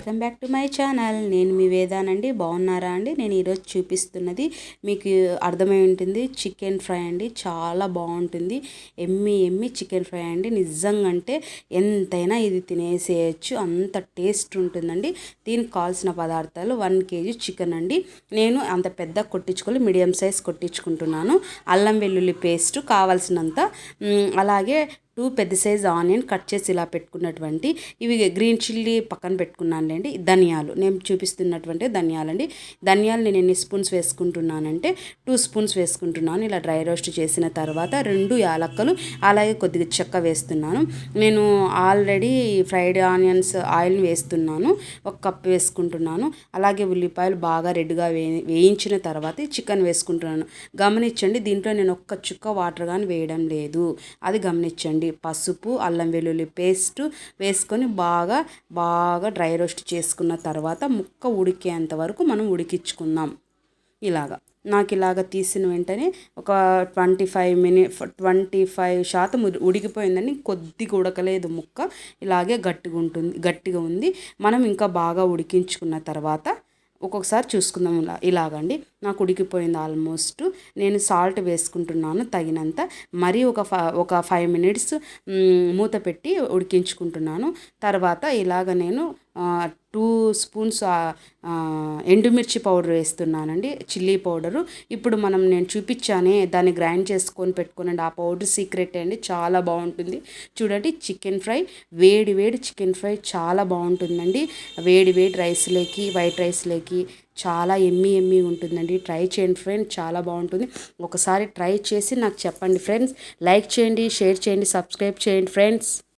Welcome back to my channel. నేను మీ వేదానండి బాగున్నారా అండి? నేను ఈరోజు చూపిస్తున్నది మీకు అర్థమై ఉంటుంది. చికెన్ ఫ్రై అండి. చాలా బాగుంటుంది. ఎమ్మి ఎమ్మి చికెన్ ఫ్రై అండి. నిజంగా అంటే ఎంతైనా ఇది తినేసేయచ్చు. అంత టేస్ట్ ఉంటుందండి. దీనికి కావాల్సిన పదార్థాలు వన్ కేజీ చికెన్ అండి. నేను అంత పెద్ద కొట్టించుకోవాలి మీడియం సైజ్ కొట్టించుకుంటున్నాను. అల్లం వెల్లుల్లి పేస్ట్ కావాల్సినంత. అలాగే టూ పెద్ద సైజ్ ఆనియన్ కట్ చేసి ఇలా పెట్టుకున్నటువంటి ఇవి గ్రీన్ చిల్లీ పక్కన పెట్టుకున్నానులేండి ధనియాలు. నేను చూపిస్తున్నటువంటి ధనియాలండి. ధనియాలు నేను ఎన్ని స్పూన్స్ వేసుకుంటున్నానంటే టూ స్పూన్స్ వేసుకుంటున్నాను. ఇలా డ్రై రోస్ట్ చేసిన తర్వాత రెండు యాలక్కలు అలాగే కొద్దిగా చెక్క వేస్తున్నాను. నేను ఆల్రెడీ ఫ్రైడ్ ఆనియన్స్ ఆయిల్ని వేస్తున్నాను. ఒక కప్ వేసుకుంటున్నాను. అలాగే ఉల్లిపాయలు బాగా రెడ్గా వే వేయించిన తర్వాత చికెన్ వేసుకుంటున్నాను. గమనించండి దీంట్లో నేను ఒక్క చుక్క వాటర్ కానీ వేయడం లేదు. అది గమనించండి. పసుపు అల్లం వెల్లుల్లి పేస్ట్ వేసుకొని బాగా బాగా డ్రై రోస్ట్ చేసుకున్న తర్వాత ముక్క ఉడికేంత వరకు మనం ఉడికించుకుందాం. ఇలాగా. నాకు ఇలాగ తీసిన వెంటనే ఒక twenty five minute twenty five శాతం ఉడికిపోయిందని కొద్దిగా ఉడకలేదు ముక్క. ఇలాగే గట్టిగా ఉంటుంది గట్టిగా ఉంది. మనం ఇంకా బాగా ఉడికించుకున్న తర్వాత ఒక్కొక్కసారి చూసుకుందాం ఇలా ఇలాగండి. నాకు ఉడికిపోయింది ఆల్మోస్ట్. నేను సాల్ట్ వేసుకుంటున్నాను తగినంత. మరీ ఒక ఫ ఒక ఫైవ్ మినిట్స్ మూత పెట్టి ఉడికించుకుంటున్నాను. తర్వాత ఇలాగ నేను టూ స్పూన్స్ ఎండుమిర్చి పౌడర్ వేస్తున్నానండి చిల్లీ పౌడరు. ఇప్పుడు మనం నేను చూపించానే దాన్ని గ్రైండ్ చేసుకొని పెట్టుకోనండి. ఆ పౌడర్ సీక్రెట్ అండి చాలా బాగుంటుంది. చూడండి చికెన్ ఫ్రై వేడి వేడి చికెన్ ఫ్రై చాలా బాగుంటుందండి. వేడి వేడి రైస్లోకి వైట్ రైస్లోకి చాలా ఎమ్మి ఎమ్మి ఉంటుందండి. ట్రై చేయండి ఫ్రెండ్ చాలా బాగుంటుంది. ఒకసారి ట్రై చేసి నాకు చెప్పండి ఫ్రెండ్స్. లైక్ చేయండి షేర్ చేయండి సబ్స్క్రైబ్ చేయండి ఫ్రెండ్స్.